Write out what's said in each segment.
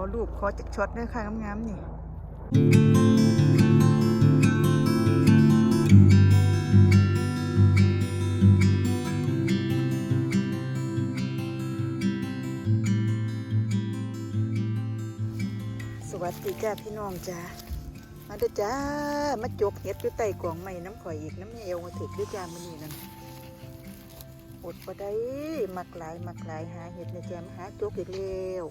อรูปขอจักช็อตด้วยค่ะงามๆนี่สวัสดีจ้าพี่น้องจ้ามาเด้อจ้า มาจกเห็ดอยู่ใต้กล่องใหม่น้ำข่อยอีกน้ำเอวมาถึกด้วยจ้ามันนี่นั่นอดบ่ได้มักหลายมักหลายหาเห็ดในแจมหาจกอีกแล้ว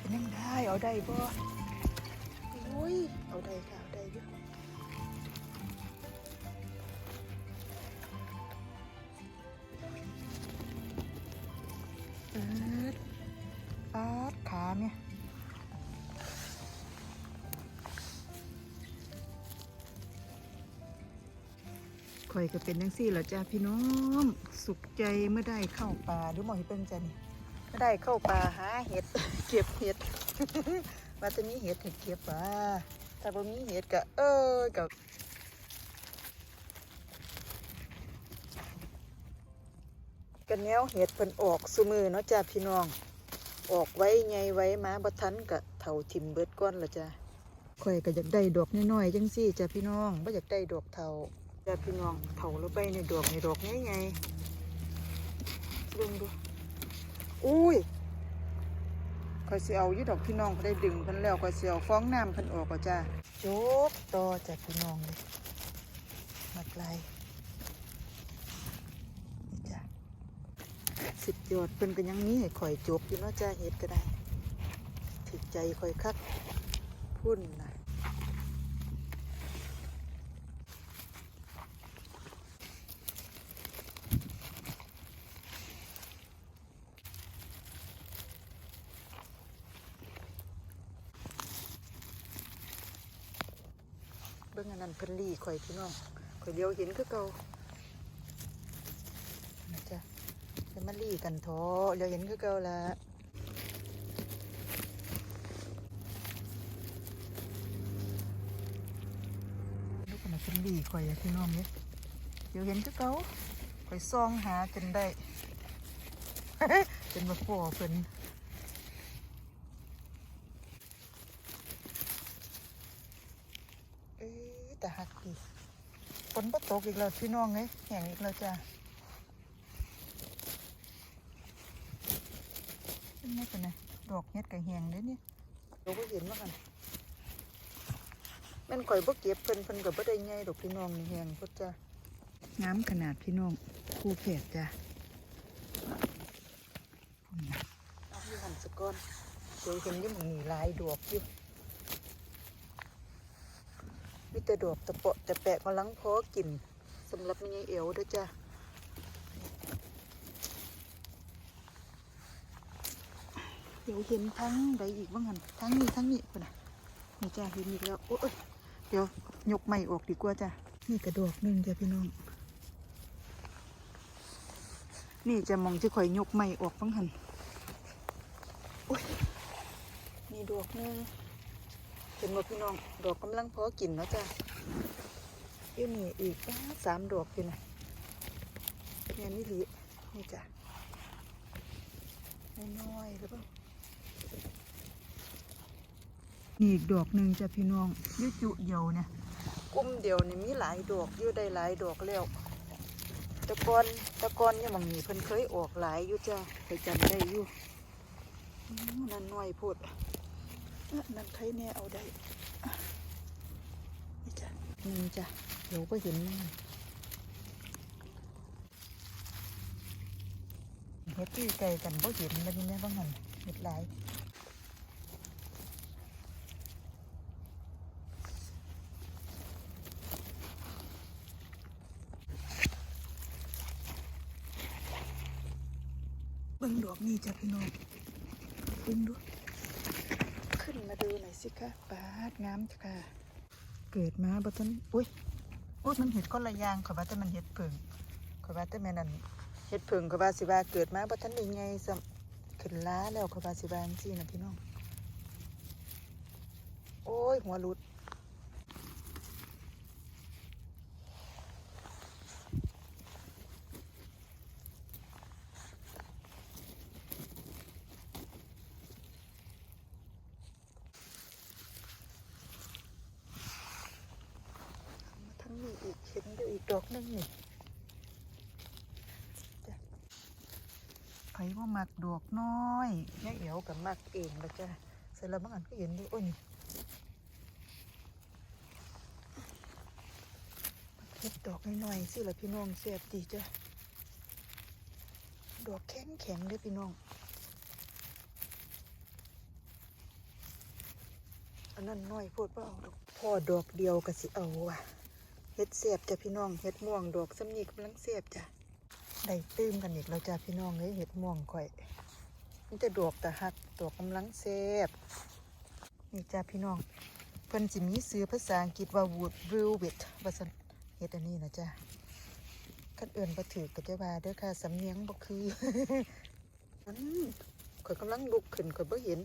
เป็นยังได้ เอาได้บ่โอ้ย เอาได้ค่ะ เอาได้อยู่อิดปาดขาเนี่ยข่อยก็เป็นจังซี่แหละจ้าพี่น้อง สุขใจเมื่อได้เข้าป่าดูหมอให้เบิ่งจ้ะนี่ ได้เข้าป่าหาเห็ด เก็บเห็ดว่าจะมีเห็ดให้เก็บป่าถ้าบ่มีเห็ดก็เออกับกันแนวเห็ดเพิ่นออกซุมือเนาะจ้าพี่น้อง ออกไว้ไงไว้มาบ่ทันกะเท่าทิมเบิดก้อนละจ้ะข่อยก็อยากได้ดอกน้อยๆจังซี่จ้ะพี่น้องบ่อยากได้ดอกเท่าจ้ะพี่น้องเท่าแล้วไปในดอกในดอกใหญ่ๆดึงดู อุ้ยข่อยสิเอายู่ดอกพี่น้องเขาได้ดึงพิ่นแล้วข่อยสิเอาฟองน้ำพิ่นออกก็จ้ะจกต่อจ้ะพี่น้องเลยมักลนี่จ้ะสิบยอดเพิ่นก็ยังมีให้ข่อยจบอยู่เนาะจ้าเฮ็ดก็ได้ถึกใจข่อยคักพุ่นนะ อันนั้นเพิ่นลี่ข่อยพี่น้องข่อยเดียวเห็นคือเก่าจ้ะจะมาลี่กันโถเดี๋ยวเห็นคือเก่าละลูกมันเป็นลี่ข่อยพี่น้องเนี่ยเดี๋ยวเห็นคือเก่าข่อยซองหาจนได้จนมาพ่อเพิ่นเอ้ยแต่หักดี ฝนก็ตกอีกแล้วพี่น้องเลยแห้งอีกแล้วจ้าเป็นไงเป็นไงดอกเฮ็ดกับแหงเด้เนี่ยเราก็เห็นมากันแม่นข่อยบ่เก็บเพิ่นเพิ่นก็บ่ได้ใหญ่ดอกพี่น้องนี่แหงพุทจ้างามขนาดพี่น้องคู่แฝดจ้ะพุ่นน่ะเอาอยู่หันสะก้อนเดี๋ยวเห็นอยี่หมองนี่หลายดอกอยู่มี แต่ดอกตะเปาะตะแปะกำลังพอกินสำหรับแม่ยายเอวเด้อจ้ะเดี๋ยวเห็นทั้งใดอีกบ้างหันทั้งนี้ทั้งนี้คนน่ะนี่จ้าเห็นอีกแล้วโอ้ยเดี๋ยวยกไม่ออกดีกว่าจ้ะนี่กระดอกหนึ่งจ้ะพี่น้องนี่จะมองจะข่อยยกไม่ออกบ้างหันโอ้ยนี่ดอกหนึ่ง ห็นหมดพี่น้อง ดอกกำลังพอกินเนาะจ้ะเดี๋ยวนี่อีกสามดอกอยู่นะแม่นี่หลีนี่จ้ะน้อยๆหรือเปล่านี่อีกดอกหนึ่งจ้ะพี่น้องอยุจุเดียวเนี่ยกลุ่มเดียวนี่มีหลายดอกอยู่ได้หลายดอกแล้วตะกอนตะกอนเนี่ยบางนีเพิ่นเคยออกหลายอยู่จ้ะเคยจำได้อยู่นั่นน้อยโพด นั่นใครแน่เอาได้อะนี่จ้ะหนึ่งจ้ะเดี๋ยวก็เห็นมันเฮ็ดที่ไกลกันบ่เห็นมันนี่แม่บ้างหันเฮ็ดหลายเบิ่งดอกนี่จ้ะพี่น้องเบิ่งดูขึ้ นมาดูหน่อยสิคะปาดงามจ้ะค่ะ เกิดมาบ่ทันอุ้ยอุ้ยมันเห็ดก้นละยางขอยว่าแต่มันเห็ดเผิงขอยว่าแต่แม่นั่นเห็ดเผิงขอยว่าสิว่าเกิดมาบ่ทันได้ไงซ้ำขึ้นล้าแล้วขอยว่าสิว่าจังซี่นะพี่น้อง โอ้ยหัวหลุดีอีกเห็นอยู่อีกดอกหนึงนี่ไผว่ามักดอกน้อยแม่เอ๋วกับมักเองล้วจ้ะเสร็จแล้วบางอันก็เห็นอยู่โอ้ยนี่เก็บดอกน้อยๆสิละพี่น้องเสียบดีจ้ะดอกแข็งแข็งเลยพี่น้อง อันนั้นน้อยโพดเปล่าดอกพ่อดอกเดียวก็สิเอาว่ะ เฮ็ดเสียบจ้ะพี่น้องเฮ็ดม่วงดอกสำนีกำลังเสียบจ้ะได้ตื้มกันอีกแล้วจ้ะพี่น้องเอ้ยเฮ็ดม่วงข่อยนี่จะดอกตะหักดอกกำลังเสียบนี่จ้ะพี่น้องเพิ่นสิมีซื้อภาษาอังกฤษว่า wood velvet ว่าซั่นเฮ็ดอันนี้นะจ้ะคันเอื่นบ่ถือก็จะว่าเด้อค่ะสำเนียงบ่คืออันข่อยกำลังลุกขึ้นข่อยบ่เห็น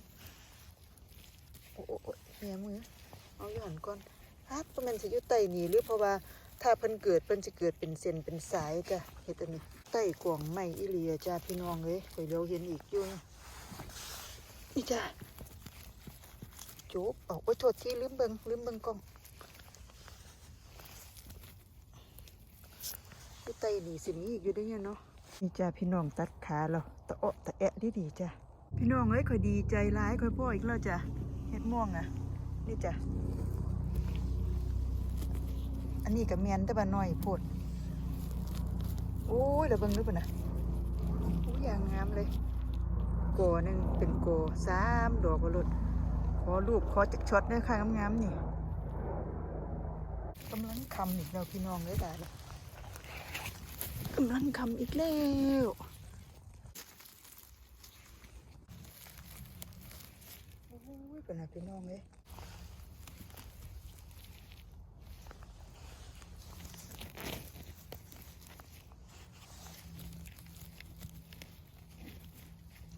โอ้โอ้โอ้แม่มือเอาอยู่หันก่อน ฮักเพราะมันสิอยู่ใต้นี่หรือเพราะว่าถ้าเพิ่นเกิดเพิ่นสิเกิดเป็นเส้นเป็นสายจ้ะเฮ็ดอันนี้ใต้กวางไม้อีเลียจ้าพี่น้องเอ้ยไปเดี๋ยวเห็นอีกอยู่นะนี่จ้าโจบเอาไว้โทษที่ลืมเบิงลืมเบิงกล้องอยู่ใต้นี่สิมีอีกอยู่ได้ยังเนาะนี่จ้าพี่น้องตัดขาเราตะเอะตะแอะดีดีจ้าพี่น้องเอ้ยข่อยดีใจร้ายข่อยพ่ออีกแล้วจ้ะเฮ็ดม่วงอะ นี่จ้ะ อันนี้กับแมนแต่ว่าน้อยโพดโอ้ยเดี๋ยวเบิ่งดูปะนะโอ้ยอย่างงามเลยโกหนึ่งเป็นโกสามดอกบรุษขอรูปขอจักช็อตด้วยค่ะงามๆนี่กำลังคำอีกแล้วพี่น้องเลยได้ละกำลังคำอีกแล้วโอ้ยเป็นอะไรพี่น้องเลย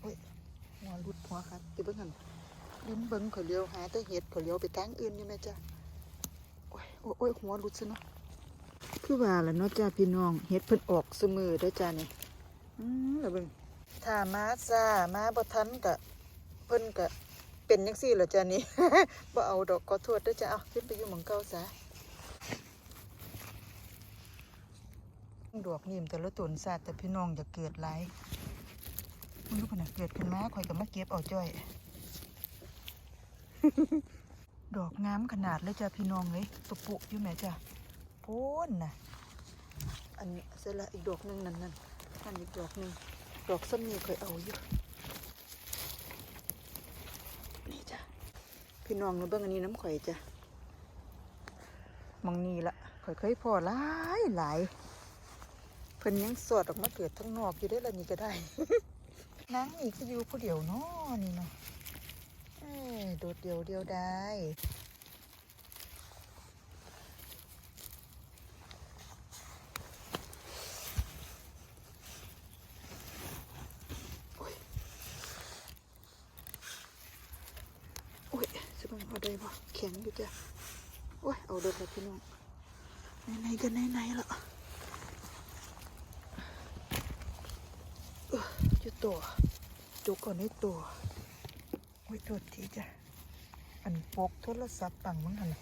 โอ้ย หัวครับเดี๋ยวเบิ่งหันลิ้นเบิ่งเขาเลี้ยวหาแต่เห็ดเขาเลี้ยวไปทางอื่นอยู่ไหมจ้ะโอ้ยโอ้ยหัวรุดซะเนาะคือว่าละเนาะจ้าพี่น้องเห็ดเพิ่นออกเสมอเด้อจ้านี่อืมแล้วเบิ่งถ้ามาซ่ามาบ่ทันกะเพิ่นกะเป็นยังสี่เหรอจ้านี่บ่เอาดอกขอโทษด้วยจ้าเอาขึ้นไปอยู่หมองเก้าซะดอกนี่มแต่ละตนศาแต่พี่น้องอย่าเกิดหลาย มันลูกนะเกิดขึ้นมาข่อยก็มาเก็บเอาจ้อย ดอกงามขนาดเลยจ้าพี่น้องเลยตุปุอยู่แม่จ้าโพ้นนะอันนี้เสร็จละอีกดอกหนึ่งนั่นนั่นอันอีกดอกหนึ่งดอกซ้ำนี่ข่อยเอาอยู่นี่จ้ะพี่น้องมาเบิ่งอันนี้น้ำข่อยจ้ะมองนี่ละข่อยเคยพอหลายหลายเพิ่นยังสอดออกมาเกิดทั้งนอกอยู่ได้ละนี่ก็ได้ นางอีกก็อยู่ผู้เดียวเนาะนี่เนาะเอ้ยโดดเดียวเดียวได้โอ้ยจะบังเอาได้บ่แข็งอยู่จ้ะโอ้ย เอาเด็ดแล้วพี่น้องไหนๆกันไหนๆละเออจุด ตัว จุกก่อนให้ตัวโอ้ยโทษทีจ้ะ อันปกโทรศัพท์ปังมั้งหันน่ะ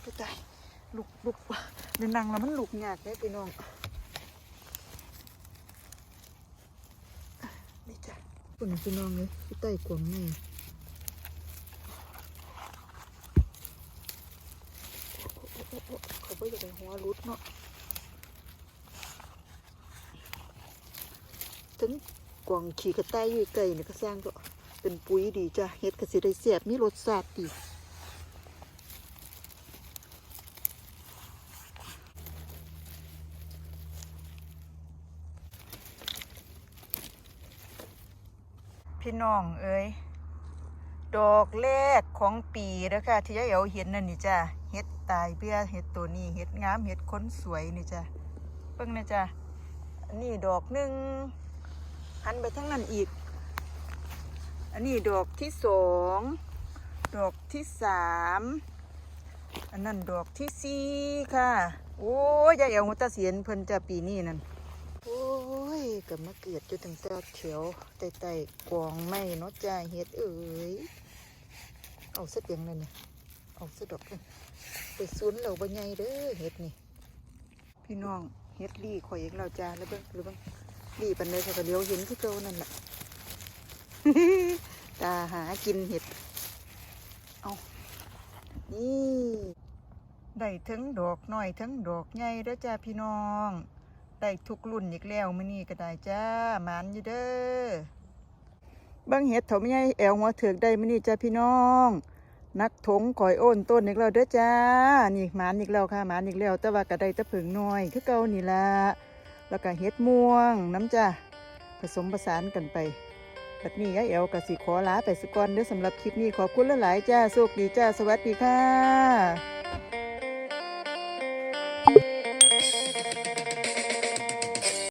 ไปตายลุกลุกเดินนั่งแล้วมันลุกหยากเลยพี่น้องนี่จ้ะคนพี่น้องเลยพี่ใต้กวงนี่เขาไม่อยากให้หัวรุดเนาะ ถึงกวางขี่กระต่ายอยู่ไกลเนี่ยก็สร้างก็เป็นปุ๋ยดีจ้ะเฮ็ดก็สิได้แซ่บมีรสชาติดีพี่น้องเอ้ยดอกแรกของปีเด้อค่ะที่ยายเอ๋เห็นนั่นนี่จ้ะเห็ดตายเบี้ยเห็ดตัวนี้เห็ดงามเห็ดคนสวยนี่จ้ะเบิ่งนะจ้ะนนี้ดอกหนึ่ง หันไปทั้งนั้นอีก อันนี้ดอกที่สองดอกที่สามอันนั้นดอกที่สี่ค่ะ โอ้ยยายเอ๋หัวตาเสียนเพิ่นจะปีนี้นั่นโอ้ยกับมาเกิดอยู่ตั้งแต่เขียวไต่ๆกวงไม่นาะจ้าเฮ็ดเอ้ยเอาสักเพียงเลยเนี่ยเอาเสดอกไปซุนเราบ่ใหญ่เด้อเห็ดนี่ พี่น้องเฮ็ดลี่ข่อยอีกแล้วจ้าแล้วเบิ่งหรือเบิ่ง ลี่ปันใดเขาก็เลี้ยวเห็นคือเก่านั่นแหละตาหากินเห็ด เอานี่ได้ทั้งดอกน้อยทั้งดอกใหญ่เด้อจ้าพี่น้องได้ทุกรุ่นอีกแล้วมื้อนี้ก็ได้จ้าหมานอยู่เด้อบิ่งเห็ดเถาไม่ใหญ่แอวหัวเถือกได้มื้อนี้จ้าพี่น้อง นักถงก่อยโอนต้นอีกแล้วเด้อจ้านี่หมานอีกแล้วค่ะหมานอีกแล้วแต่ว่าก็ได้ตะผึ่งน้อยคือเก่านี่ละ แล้วก็เห็ดม่วงน้ำจ้าผสมผสานกันไปแบบนี้ยายแอวกับสีขอลาไปสก่อนเด้อสำหรับคลิปนี้ขอบคุณหลายๆจ้าโชคดีจ้า สวัสดีค่ะ